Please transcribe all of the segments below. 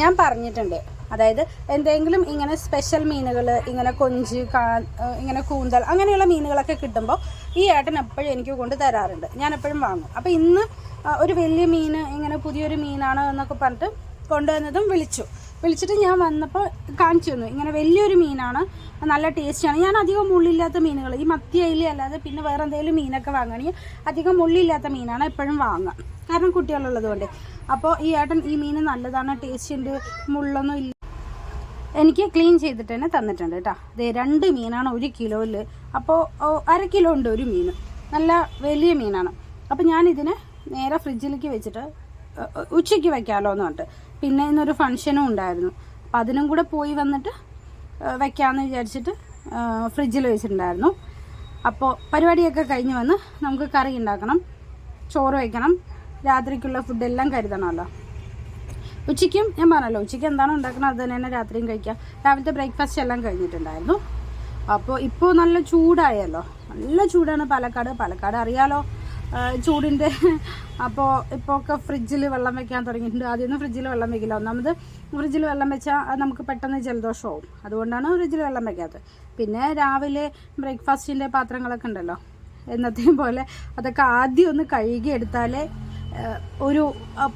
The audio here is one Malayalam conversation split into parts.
ഞാൻ പറഞ്ഞിട്ടുണ്ട്. അതായത് എന്തെങ്കിലും ഇങ്ങനെ സ്പെഷ്യൽ മീനുകൾ ഇങ്ങനെ കൊഞ്ച് കാ ഇങ്ങനെ കൂന്തൽ അങ്ങനെയുള്ള മീനുകളൊക്കെ കിട്ടുമ്പോൾ ഈ ഏട്ടൻ എപ്പോഴും എനിക്ക് കൊണ്ട് തരാറുണ്ട്. ഞാൻ എപ്പോഴും വാങ്ങും. അപ്പോൾ ഇന്ന് ഒരു വലിയ മീൻ ഇങ്ങനെ പുതിയൊരു മീനാണ് എന്നൊക്കെ പറഞ്ഞിട്ട് കൊണ്ടുവന്നതും വിളിച്ചു. വിളിച്ചിട്ട് ഞാൻ വന്നപ്പോൾ കാണിച്ചു തന്നു. ഇങ്ങനെ വലിയൊരു മീനാണ്. നല്ല ടേസ്റ്റാണ് ഞാൻ അധികം മുള്ളില്ലാത്ത മീനുകൾ. ഈ മത്തി അയില അല്ലാതെ പിന്നെ വേറെ എന്തെങ്കിലും മീനൊക്കെ വാങ്ങുകയാണെങ്കിൽ അധികം മുള്ളില്ലാത്ത മീനാണ് എപ്പോഴും വാങ്ങുക. കാരണം കുട്ടികളുള്ളത് കൊണ്ട്. അപ്പോൾ ഈ ഏട്ടൻ ഈ മീൻ നല്ലതാണ് ടേസ്റ്റ് ഉണ്ട് മുള്ളൊന്നും ഇല്ല. എനിക്ക് ക്ലീൻ ചെയ്തിട്ട് തന്നെ തന്നിട്ടുണ്ട് കേട്ടോ. ദേ രണ്ട് മീനാണ് ഒരു കിലോയിൽ അപ്പോൾ അര കിലോ ഉണ്ട് ഒരു മീൻ നല്ല വലിയ മീനാണ്. അപ്പോൾ ഞാനിതിനെ നേരെ ഫ്രിഡ്ജിലേക്ക് വെച്ചിട്ട് ഉച്ചയ്ക്ക് വയ്ക്കാമല്ലോ എന്ന് പറഞ്ഞിട്ട്. പിന്നെ ഇന്നൊരു ഫംഗ്ഷനും ഉണ്ടായിരുന്നു. അപ്പം അതിനും കൂടെ പോയി വന്നിട്ട് വെക്കാമെന്ന് വിചാരിച്ചിട്ട് ഫ്രിഡ്ജിൽ വെച്ചിട്ടുണ്ടായിരുന്നു. അപ്പോൾ പരിപാടിയൊക്കെ കഴിഞ്ഞ് വന്ന് നമുക്ക് കറി ഉണ്ടാക്കണം ചോറ് വയ്ക്കണം രാത്രിക്കുള്ള ഫുഡെല്ലാം കരുതണമല്ലോ ഉച്ചയ്ക്കും ഞാൻ പറഞ്ഞല്ലോ ഉച്ചയ്ക്ക് എന്താണോ ഉണ്ടാക്കണം അത് തന്നെ രാത്രിയും കഴിക്കാം. രാവിലത്തെ ബ്രേക്ക്ഫാസ്റ്റ് എല്ലാം കഴിഞ്ഞിട്ടുണ്ടായിരുന്നു. അപ്പോൾ ഇപ്പോൾ നല്ല ചൂടായല്ലോ. നല്ല ചൂടാണ് പാലക്കാട്. പാലക്കാട് അറിയാലോ ചൂടിന്റെ അപ്പോൾ ഇപ്പോൾ ഒക്കെ ഫ്രിഡ്ജിൽ വെള്ളം വെക്കാൻ തുടങ്ങിയിട്ടുണ്ട്. ആദ്യമൊന്നും ഫ്രിഡ്ജിൽ വെള്ളം വെക്കില്ല. ഒന്നാമത് ഫ്രിഡ്ജിൽ വെള്ളം വെച്ചാൽ അത് നമുക്ക് പെട്ടെന്ന് ജലദോഷമാവും അതുകൊണ്ടാണ് ഫ്രിഡ്ജിൽ വെള്ളം വെക്കാത്തത്. പിന്നെ രാവിലെ ബ്രേക്ക്ഫാസ്റ്റിന്റെ പാത്രങ്ങളൊക്കെ ഉണ്ടല്ലോ. എന്നത്തെയും പോലെ അതൊക്കെ ആദ്യം ഒന്ന് കഴുകി എടുത്താലേ ഒരു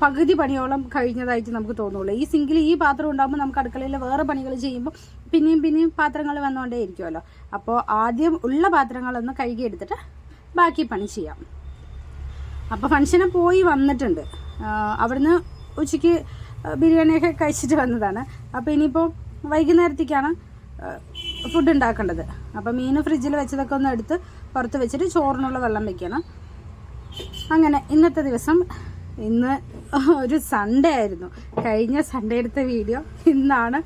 പകുതി പണിയോളം കഴിഞ്ഞതായിട്ട് നമുക്ക് തോന്നുള്ളൂ. ഈ സിങ്കിൽ ഈ പാത്രം ഉണ്ടാകുമ്പോൾ നമുക്ക് അടുക്കളയിൽ വേറെ പണികൾ ചെയ്യുമ്പോൾ പിന്നെയും പിന്നെയും പാത്രങ്ങൾ വന്നുകൊണ്ടേ ഇരിക്കുമല്ലോ അപ്പോൾ ആദ്യം ഉള്ള പാത്രങ്ങളൊന്ന് കഴുകി എടുത്തിട്ട് ബാക്കി പണി ചെയ്യാം. അപ്പോൾ ഫംഗ്ഷന് പോയി വന്നിട്ടുണ്ട്. അവിടുന്ന് ഉച്ചയ്ക്ക് ബിരിയാണിയൊക്കെ കഴിച്ചിട്ട് വന്നതാണ്. അപ്പോൾ ഇനിയിപ്പോൾ വൈകുന്നേരത്തേക്കാണ് ഫുഡ് ഉണ്ടാക്കേണ്ടത്. അപ്പോൾ മീൻ ഫ്രിഡ്ജിൽ വെച്ചതൊക്കെ ഒന്ന് എടുത്ത് പുറത്ത് വെച്ചിട്ട് ചോറിനുള്ള വെള്ളം വെക്കണം. അങ്ങനെ ഇന്നത്തെ ദിവസം ഇന്ന് ഒരു സൺഡേ ആയിരുന്നു. കഴിഞ്ഞ സൺഡേ എടുത്ത വീഡിയോ ഇന്നാണ്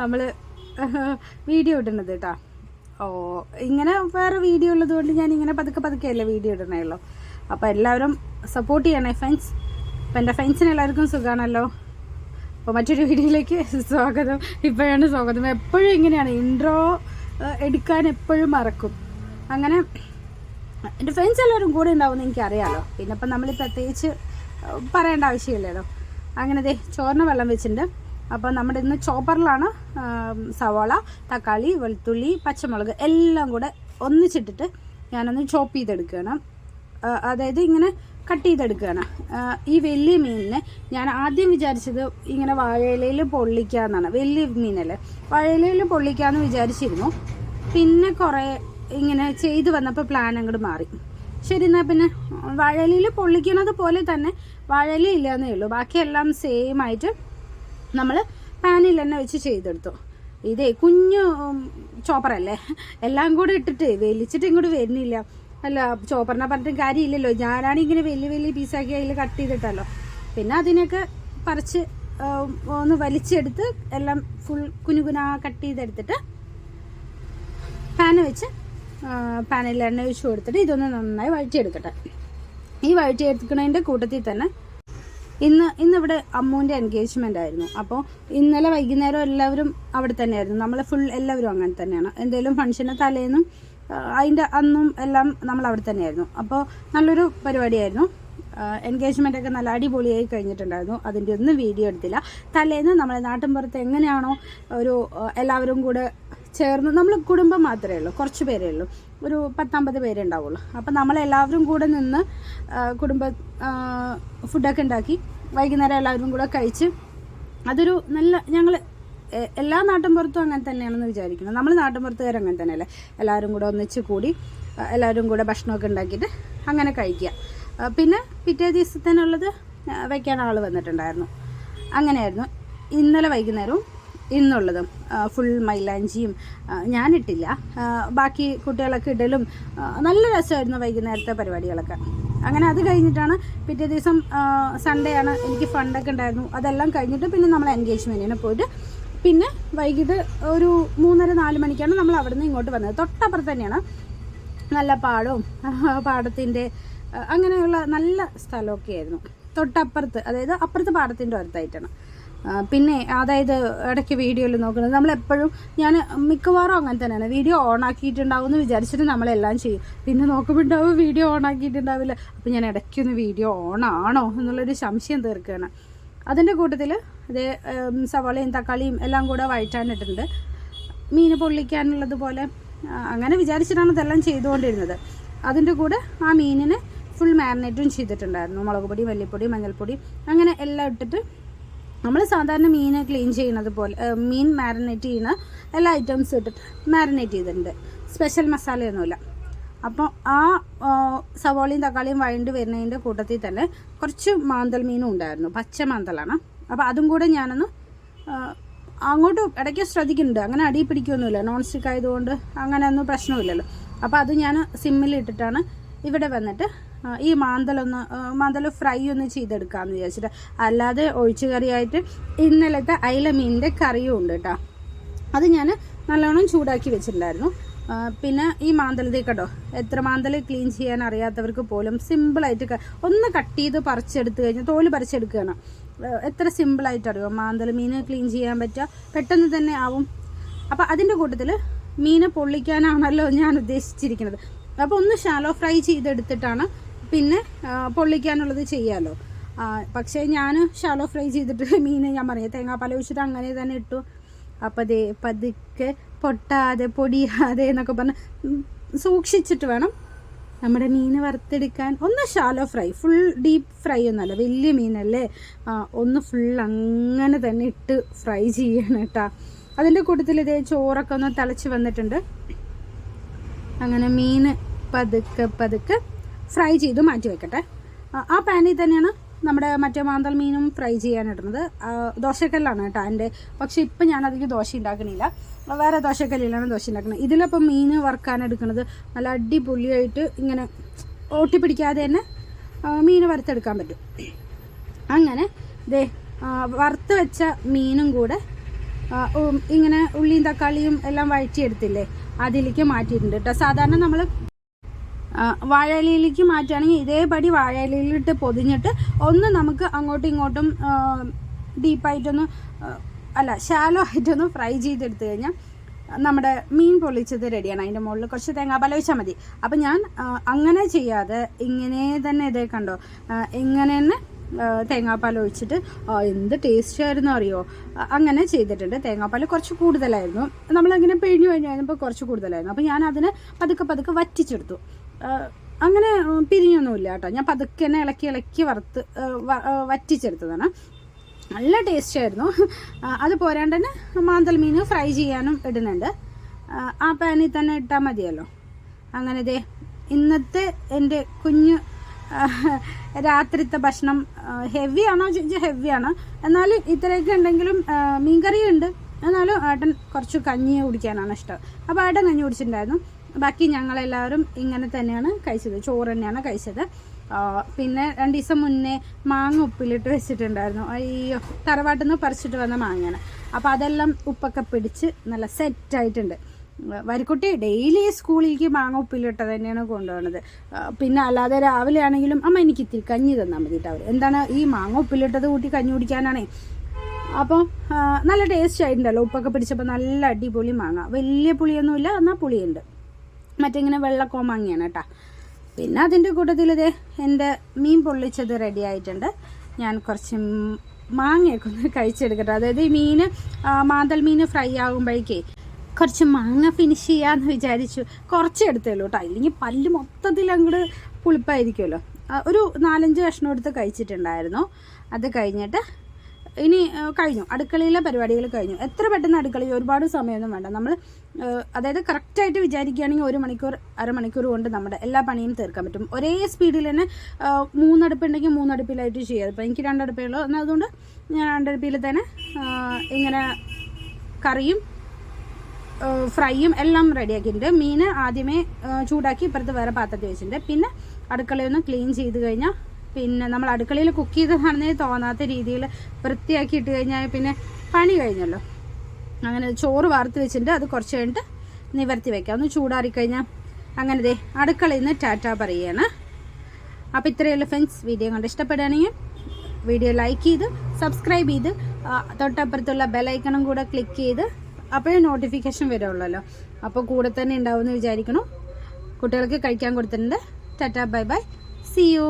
നമ്മൾ വീഡിയോ ഇടുന്നത് കേട്ടോ ഓ ഇങ്ങനെ വേറെ വീഡിയോ ഉള്ളതുകൊണ്ട് ഞാൻ ഇങ്ങനെ പതുക്കെ പതുക്കെയല്ലേ വീഡിയോ ഇടണേ ഉള്ളൂ അപ്പോൾ എല്ലാവരും സപ്പോർട്ട് ചെയ്യണേ ഫ്രണ്ട്സ് അപ്പോൾ എന്റെ ഫ്രണ്ട്സിന് എല്ലാവർക്കും സുഖമാണല്ലോ അപ്പോൾ മറ്റൊരു വീഡിയോയിലേക്ക് സ്വാഗതം. ഇപ്പോഴാണ് സ്വാഗതം. എപ്പോഴും ഇങ്ങനെയാണ്. ഇൻട്രോ എടുക്കാൻ എപ്പോഴും മറക്കും. അങ്ങനെ എന്റെ ഫ്രണ്ട്സ് എല്ലാവരും കൂടെ ഉണ്ടാവുമെന്ന് എനിക്കറിയാമല്ലോ പിന്നെ ഇപ്പം നമ്മൾ പ്രത്യേകിച്ച് പറയേണ്ട ആവശ്യമില്ലല്ലോ. അങ്ങനെ ദേ ചോറിന് വെള്ളം വെച്ചിട്ടുണ്ട്. അപ്പോൾ നമ്മുടെ ഇന്ന് ചോപ്പറിലാണ് സവാള തക്കാളി വെളുത്തുള്ളി പച്ചമുളക് എല്ലാം കൂടെ ഒന്നിച്ചിട്ടിട്ട് ഞാനൊന്ന് ചോപ്പ് ചെയ്തെടുക്കുകയാണ്. അതായത് ഇങ്ങനെ കട്ട് ചെയ്തെടുക്കുകയാണ്. ഈ വലിയ മീനിനെ ഞാൻ ആദ്യം വിചാരിച്ചത് ഇങ്ങനെ വാഴയിലയിൽ പൊള്ളിക്കാന്നാണ്. വലിയ മീനല്ലേ. വാഴയിലയിൽ പൊള്ളിക്കാന്ന് വിചാരിച്ചിരുന്നു. പിന്നെ കുറേ ഇങ്ങനെ ചെയ്തു വന്നപ്പോൾ പ്ലാൻ അങ്ങോട്ട് മാറി. ശരി എന്നാൽ പിന്നെ വാഴയിലയിൽ പൊള്ളിക്കുന്നത് പോലെ തന്നെ വാഴയില ഇല്ലാന്നേ ഉള്ളൂ. ബാക്കിയെല്ലാം സെയിം ആയിട്ട് നമ്മൾ പാനിൽ തന്നെ വെച്ച് ചെയ്തെടുത്തു. ഇതേ കുഞ്ഞു ചോപ്പറല്ലേ എല്ലാം കൂടെ ഇട്ടിട്ട് വലിച്ചിട്ട് ഇങ്ങോട്ട് വരുന്നില്ല. അല്ല ചോപ്പറിനെ പറഞ്ഞിട്ടും കാര്യമില്ലല്ലോ. ഞാനാണ് ഇങ്ങനെ വലിയ വലിയ പീസാക്കി അതിൽ കട്ട് ചെയ്തിട്ടല്ലോ. പിന്നെ അതിനൊക്കെ പറിച്ച് ഒന്ന് വലിച്ചെടുത്ത് എല്ലാം ഫുൾ കുനുകുനാ കട്ട് ചെയ്തെടുത്തിട്ട് പാന് വെച്ച് പാനിൽ എണ്ണ ഒഴിച്ച് കൊടുത്തിട്ട് ഇതൊന്ന് നന്നായി വഴറ്റിയെടുക്കട്ടെ. ഈ വഴറ്റിയെടുക്കുന്നതിന്റെ കൂട്ടത്തിൽ തന്നെ ഇന്ന് ഇന്നിവിടെ അമ്മൂന്റെ എൻഗേജ്മെന്റ് ആയിരുന്നു. അപ്പോൾ ഇന്നലെ വൈകുന്നേരം എല്ലാവരും അവിടെ തന്നെയായിരുന്നു. നമ്മൾ ഫുൾ എല്ലാവരും അങ്ങനെ തന്നെയാണ്. എന്തെങ്കിലും ഫംഗ്ഷന് തലേന്നും അതിന്റെ അന്നും എല്ലാം നമ്മൾ അവിടെ തന്നെയായിരുന്നു. അപ്പോൾ നല്ലൊരു പരിപാടിയായിരുന്നു. എൻഗേജ്മെന്റ് ഒക്കെ നല്ല അടിപൊളിയായി കഴിഞ്ഞിട്ടുണ്ടായിരുന്നു. അതിന്റെ ഒന്നും വീഡിയോ എടുത്തില്ല. തലേന്ന് നമ്മളെ നാട്ടിൻപുറത്ത് എങ്ങനെയാണോ ഒരു എല്ലാവരും കൂടെ ചേർന്ന് നമ്മൾ കുടുംബം മാത്രമേ ഉള്ളൂ. കുറച്ച് പേരേ ഉള്ളൂ. ഒരു പത്തമ്പത് പേരേ ഉണ്ടാവുള്ളൂ. അപ്പോൾ നമ്മളെല്ലാവരും കൂടെ നിന്ന് കുടുംബ ഫുഡൊക്കെ ഉണ്ടാക്കി വൈകുന്നേരം എല്ലാവരും കൂടെ കഴിച്ച് അതൊരു നല്ല ഞങ്ങൾ എല്ലാ നാട്ടിൻപുറത്തും അങ്ങനെ തന്നെയാണെന്ന് വിചാരിക്കുന്നത് നമ്മൾ നാട്ടിൻപുറത്തുകാർ അങ്ങനെ തന്നെയല്ലേ? എല്ലാവരും കൂടെ ഒന്നിച്ച് കൂടി എല്ലാവരും കൂടെ ഭക്ഷണമൊക്കെ ഉണ്ടാക്കിയിട്ട് അങ്ങനെ കഴിക്കുക. പിന്നെ പിറ്റേ ദിവസത്തിനുള്ളത് വയ്ക്കാൻ ആൾ വന്നിട്ടുണ്ടായിരുന്നു. അങ്ങനെയായിരുന്നു. ഇന്നലെ വൈകുന്നേരവും ഇന്നുള്ളതും ഫുൾ മൈലാഞ്ചിയും ഞാനിട്ടില്ല. ബാക്കി കുട്ടികളൊക്കെ ഇടലും നല്ല രസമായിരുന്നു വൈകുന്നേരത്തെ പരിപാടികളൊക്കെ. അങ്ങനെ അത് കഴിഞ്ഞിട്ടാണ് പിറ്റേ ദിവസം സൺഡേ ആണ് എനിക്ക് ഫണ്ടൊക്കെ ഉണ്ടായിരുന്നു. അതെല്ലാം കഴിഞ്ഞിട്ട് പിന്നെ നമ്മൾ എൻഗേജ്മെന്റിന് പോയിട്ട് പിന്നെ വൈകിട്ട് ഒരു മൂന്നര നാല് മണിക്കാണ് നമ്മൾ അവിടെ നിന്ന് ഇങ്ങോട്ട് വന്നത്. തൊട്ടപ്പുറത്ത് തന്നെയാണ് നല്ല പാടവും പാടത്തിന്റെ അങ്ങനെയുള്ള നല്ല സ്ഥലമൊക്കെ ആയിരുന്നു. തൊട്ടപ്പുറത്ത് അതായത് അപ്പുറത്ത് പാടത്തിന്റെ അടുത്തായിട്ടാണ്. പിന്നെ അതായത് ഇടയ്ക്ക് വീഡിയോയിൽ നോക്കുന്നത് നമ്മളെപ്പോഴും ഞാൻ മിക്കവാറും അങ്ങനെ തന്നെയാണ്. വീഡിയോ ഓൺ ആക്കിയിട്ടുണ്ടാവും എന്ന് വിചാരിച്ചിട്ട് നമ്മളെല്ലാം ചെയ്യും. പിന്നെ നോക്കുമ്പോൾ ഉണ്ടാവും വീഡിയോ ഓൺ ആക്കിയിട്ടുണ്ടാവില്ല. അപ്പോൾ ഞാൻ ഇടയ്ക്കൊന്ന് വീഡിയോ ഓൺ ആണോ എന്നുള്ളൊരു സംശയം തീർക്കുകയാണ്. അതിന്റെ കൂട്ടത്തിൽ അതേ സവാളയും തക്കാളിയും എല്ലാം കൂടെ വഴറ്റാനിട്ടുണ്ട്. മീൻ പൊള്ളിക്കാനുള്ളത് പോലെ അങ്ങനെ വിചാരിച്ചിട്ടാണ് ഇതെല്ലാം ചെയ്തുകൊണ്ടിരുന്നത്. അതിന്റെ കൂടെ ആ മീനിന് ഫുൾ മാരിനേറ്റും ചെയ്തിട്ടുണ്ടായിരുന്നു. മുളക് പൊടി മല്ലിപ്പൊടി മഞ്ഞൾപ്പൊടി അങ്ങനെ എല്ലാം ഇട്ടിട്ട് നമ്മൾ സാധാരണ മീൻ ക്ലീൻ ചെയ്യുന്നത് പോലെ മീൻ മാരിനേറ്റ് ചെയ്യുന്ന എല്ലാ ഐറ്റംസും ഇട്ടിട്ട് മാരിനേറ്റ് ചെയ്തിട്ടുണ്ട്. സ്പെഷ്യൽ മസാലയൊന്നുമില്ല. അപ്പോൾ ആ സവോളയും തക്കാളിയും വഴണ്ട് വരുന്നതിന്റെ കൂട്ടത്തിൽ തന്നെ കുറച്ച് മാന്തൽ മീനും ഉണ്ടായിരുന്നു. പച്ച മാന്തലാണ്. അപ്പോൾ അതും കൂടെ ഞാനൊന്ന് അങ്ങോട്ട് ഇടയ്ക്ക് ശ്രദ്ധിക്കുന്നുണ്ട്. അങ്ങനെ അടി പിടിക്കൊന്നുമില്ല. നോൺ സ്റ്റിക്ക് ആയതുകൊണ്ട് അങ്ങനെ ഒന്നും പ്രശ്നമില്ലല്ലോ. അപ്പോൾ അത് ഞാൻ സിമ്മിൽ ഇട്ടിട്ടാണ് ഇവിടെ വന്നിട്ട് ഈ മാന്തലൊന്ന് മാന്തൽ ഫ്രൈ ഒന്ന് ചെയ്തെടുക്കാമെന്ന് വിചാരിച്ചിട്ട്. അല്ലാതെ ഒഴിച്ചു കറിയായിട്ട് ഇന്നലത്തെ അയില മീനിന്റെ കറിയും ഉണ്ട് കേട്ടോ. അത് ഞാൻ നല്ലോണം ചൂടാക്കി വെച്ചിട്ടുണ്ടായിരുന്നു. പിന്നെ ഈ മാന്തലതേ കേട്ടോ എത്ര മാന്തൽ ക്ലീൻ ചെയ്യാൻ അറിയാത്തവർക്ക് പോലും സിമ്പിളായിട്ട് ഒന്ന് കട്ട് ചെയ്ത് പറിച്ചെടുത്ത് കഴിഞ്ഞാൽ തോൽ പറിച്ചെടുക്കുകയാണ്. എത്ര സിമ്പിളായിട്ട് അറിയുമോ മാന്തൽ മീൻ ക്ലീൻ ചെയ്യാൻ പറ്റുക. പെട്ടെന്ന് തന്നെ ആവും. അപ്പോൾ അതിന്റെ കൂട്ടത്തിൽ മീൻ പൊള്ളിക്കാനാണല്ലോ ഞാൻ ഉദ്ദേശിച്ചിരിക്കുന്നത്. അപ്പോൾ ഒന്ന് ഷാലോ ഫ്രൈ ചെയ്തെടുത്തിട്ടാണ് പിന്നെ പൊള്ളിക്കാനുള്ളത് ചെയ്യാമല്ലോ പക്ഷേ ഞാൻ ഷാലോ ഫ്രൈ ചെയ്തിട്ട് മീൻ ഞാൻ പറയാം തേങ്ങാപ്പാല ഒഴിച്ചിട്ട് അങ്ങനെ തന്നെ ഇട്ടു. അപ്പം ദേ പതുക്കെ പൊട്ടാതെ പൊടിയാതെ എന്നൊക്കെ പറഞ്ഞ് സൂക്ഷിച്ചിട്ട് വേണം നമ്മുടെ മീൻ വറുത്തെടുക്കാൻ. ഒന്ന് shallow fry full deep fry ഒന്നല്ല വലിയ മീനല്ലേ? ഒന്ന് ഫുൾ അങ്ങനെ തന്നെ ഇട്ട് ഫ്രൈ ചെയ്യണം കേട്ടോ. അതിന്റെ കൂട്ടത്തിൽ ഇതേ ചോറൊക്കെ ഒന്ന് തിളച്ച് വന്നിട്ടുണ്ട്. അങ്ങനെ മീൻ പതുക്കെ പതുക്കെ ഫ്രൈ ചെയ്ത് മാറ്റി വെക്കട്ടെ. ആ പാനിൽ തന്നെയാണ് നമ്മുടെ മറ്റേ മാന്തൽ മീനും ഫ്രൈ ചെയ്യാനിടുന്നത്. ദോശക്കല്ലാണ് കേട്ടോ എന്റെ. പക്ഷേ ഇപ്പം അതിൽ ദോശ ഉണ്ടാക്കണില്ല. വേറെ ദോശക്കല്ലിലാണ് ദോശ ഉണ്ടാക്കുന്നത് ഇതിലിപ്പം മീൻ വറുക്കാൻ എടുക്കുന്നത് നല്ല അടിപൊളിയായിട്ട് ഇങ്ങനെ ഓട്ടി പിടിക്കാതെ തന്നെ മീൻ വറുത്തെടുക്കാൻ പറ്റും. അങ്ങനെ ദേ വറുത്ത് വെച്ച മീനും കൂടെ ഇങ്ങനെ ഉള്ളിയും തക്കാളിയും എല്ലാം വഴറ്റിയെടുത്തില്ലേ അതിലേക്ക് മാറ്റിയിട്ടുണ്ട് കേട്ടോ. സാധാരണ നമ്മൾ വാഴയിലയിലേക്ക് മാറ്റുകയാണെങ്കിൽ ഇതേപടി വാഴയിലിട്ട് പൊതിഞ്ഞിട്ട് ഒന്ന് നമുക്ക് അങ്ങോട്ടും ഇങ്ങോട്ടും ഡീപ്പായിട്ടൊന്ന് അല്ല ഷാലോ ആയിട്ടൊന്ന് ഫ്രൈ ചെയ്തെടുത്തു കഴിഞ്ഞാൽ നമ്മുടെ മീൻ പൊള്ളിച്ചത് റെഡിയാണ് അതിന്റെ മുകളിൽ കുറച്ച് തേങ്ങാപ്പാൽ വെച്ചാൽ മതി. അപ്പം ഞാൻ അങ്ങനെ ചെയ്യാതെ ഇങ്ങനെ തന്നെ ഇതേ കണ്ടോ ഇങ്ങനെ തന്നെ തേങ്ങാപ്പാൽ ഒഴിച്ചിട്ട് എന്ത് ടേസ്റ്റ് ആയിരുന്നു അറിയോ? അങ്ങനെ ചെയ്തിട്ടുണ്ട്. തേങ്ങാപ്പാൽ കുറച്ച് കൂടുതലായിരുന്നു. നമ്മളങ്ങനെ പിഴിഞ്ഞു കഴിഞ്ഞപ്പോൾ കുറച്ച് കൂടുതലായിരുന്നു. അപ്പോൾ ഞാൻ അതിനെ പതുക്കെ പതുക്കെ വറ്റിച്ചെടുത്തു. അങ്ങനെ പിരിഞ്ഞൊന്നുമില്ല കേട്ടോ. ഞാൻ പതുക്കെ തന്നെ ഇളക്കി ഇളക്കി വറുത്ത് വറ്റിച്ചെടുത്തതാണ്. നല്ല ടേസ്റ്റ് ആയിരുന്നു. അത് പോരാണ്ട് തന്നെ മാന്തൽ മീൻ ഫ്രൈ ചെയ്യാനും ഇടുന്നുണ്ട്. ആ, പാനിൽ തന്നെ ഇട്ടാൽ മതിയല്ലോ. അങ്ങനെ ദേ ഇന്നത്തെ എന്റെ കുഞ്ഞു രാത്രിത്തെ ഭക്ഷണം ഹെവിയാണോ ചോദിച്ചാൽ ഹെവിയാണ് എന്നാലും ഇത്രയൊക്കെ ഉണ്ടെങ്കിലും മീൻകറിയുണ്ട്. എന്നാലും ഏട്ടൻ കുറച്ച് കഞ്ഞി കുടിക്കാനാണ് ഇഷ്ടം. അപ്പോൾ ഏട്ടൻ കഞ്ഞി കുടിച്ചിട്ടുണ്ടായിരുന്നു. ബാക്കി ഞങ്ങളെല്ലാവരും ഇങ്ങനെ തന്നെയാണ് കഴിച്ചത്. ചോറ് തന്നെയാണ് കഴിച്ചത്. പിന്നെ രണ്ട് ദിവസം മുന്നേ മാങ്ങ ഉപ്പിലിട്ട് വെച്ചിട്ടുണ്ടായിരുന്നു. അയ്യോ തറവാട്ടിൽ നിന്ന് പറിച്ചിട്ട് വന്ന മാങ്ങയാണ്. അപ്പോൾ അതെല്ലാം ഉപ്പൊക്കെ പിടിച്ച് നല്ല സെറ്റായിട്ടുണ്ട്. വരിക്കുട്ടി ഡെയിലി സ്കൂളിലേക്ക് മാങ്ങ ഉപ്പിലിട്ട് തന്നെയാണ് കൊണ്ടുപോകുന്നത് പിന്നെ അല്ലാതെ രാവിലെ ആണെങ്കിലും അമ്മ എനിക്ക് ഇത്തിരി കഞ്ഞി തന്നാൽ മതി അവർ എന്താണ് ഈ മാങ്ങ ഉപ്പിലിട്ടത് കൂട്ടി കഞ്ഞി കുടിക്കാനാണേ? അപ്പോൾ നല്ല ടേസ്റ്റ് ആയിട്ടുണ്ടല്ലോ ഉപ്പൊക്കെ പിടിച്ചപ്പോൾ നല്ല അടിപൊളി മാങ്ങ. വലിയ പുളിയൊന്നുമില്ല എന്നാൽ പുളിയുണ്ട്. മറ്റിങ്ങനെ വെള്ളക്കോമാങ്ങിയാണ് കേട്ടോ പിന്നെ അതിന്റെ കൂട്ടത്തിൽ ഇത് എന്റെ മീൻ പൊള്ളിച്ചത് റെഡി ആയിട്ടുണ്ട്. ഞാൻ കുറച്ച് മാങ്ങയൊക്കെ ഒന്ന് കഴിച്ചെടുക്കട്ടെ. അതായത് ഈ മീൻ മാന്തൽ മീൻ ഫ്രൈ ആകുമ്പോഴേക്കേ കുറച്ച് മാങ്ങ ഫിനിഷ് ചെയ്യാമെന്ന് വിചാരിച്ചു കുറച്ച് എടുത്തേലോ കേട്ടോ ഇല്ലെങ്കിൽ പല്ല് മൊത്തത്തിൽ അങ്ങോട്ട് പുളിപ്പായിരിക്കുമല്ലോ. ഒരു നാലഞ്ച് കഷ്ണം എടുത്ത് കഴിച്ചിട്ടുണ്ടായിരുന്നു. അത് കഴിഞ്ഞിട്ട് ഇനി കഴിഞ്ഞു. അടുക്കളയിലെ പരിപാടികൾ കഴിഞ്ഞു. എത്ര പെട്ടെന്ന് അടുക്കളയിൽ ഒരുപാട് സമയമൊന്നും വേണ്ട. നമ്മൾ അതായത് കറക്റ്റായിട്ട് വിചാരിക്കുകയാണെങ്കിൽ ഒരു മണിക്കൂർ അരമണിക്കൂർ കൊണ്ട് നമ്മുടെ എല്ലാ പണിയും തീർക്കാൻ പറ്റും. ഒരേ സ്പീഡിൽ തന്നെ മൂന്നടുപ്പുണ്ടെങ്കിൽ മൂന്നടുപ്പിലായിട്ട് ചെയ്യാം. ഇപ്പോൾ എനിക്ക് രണ്ടടുപ്പുള്ളൂ എന്നാൽ അതുകൊണ്ട് ഞാൻ രണ്ടടുപ്പിൽ തന്നെ ഇങ്ങനെ കറിയും ഫ്രൈയും എല്ലാം റെഡിയാക്കിയിട്ടുണ്ട്. മീൻ ആദ്യമേ ചൂടാക്കി ഇപ്പുറത്ത് വേറെ പാത്രത്തിൽ വെച്ചിട്ടുണ്ട്. പിന്നെ അടുക്കളയൊന്ന് ക്ലീൻ ചെയ്ത് കഴിഞ്ഞാൽ പിന്നെ നമ്മൾ അടുക്കളയിൽ കുക്ക് ചെയ്തതാണെന്നേ തോന്നാത്ത രീതിയിൽ വൃത്തിയാക്കി ഇട്ട് കഴിഞ്ഞാൽ പിന്നെ പണി കഴിഞ്ഞല്ലോ. അങ്ങനെ ചോറ് വാർത്ത് വെച്ചിട്ടുണ്ട്. അത് കുറച്ച് കഴിഞ്ഞിട്ട് നിവർത്തി വെക്കാം. ഒന്ന് ചൂടാറിക്കഴിഞ്ഞാൽ അങ്ങനെ ദേ അടുക്കളയിൽ നിന്ന് ടാറ്റ പറയുകയാണ്. അപ്പോൾ ഇത്രയുള്ള ഫ്രണ്ട്സ്. വീഡിയോ കണ്ട് ഇഷ്ടപ്പെടുകയാണെങ്കിൽ വീഡിയോ ലൈക്ക് ചെയ്ത് സബ്സ്ക്രൈബ് ചെയ്ത് തൊട്ടപ്പുറത്തുള്ള ബെലൈക്കണം കൂടെ ക്ലിക്ക് ചെയ്ത് അപ്പോഴേ നോട്ടിഫിക്കേഷൻ വരുള്ളല്ലോ. അപ്പോൾ കൂടെ തന്നെ ഉണ്ടാവുമെന്ന് വിചാരിക്കണം കുട്ടികൾക്ക് കഴിക്കാൻ കൊടുത്തിട്ടുണ്ട്. Tata bye bye see you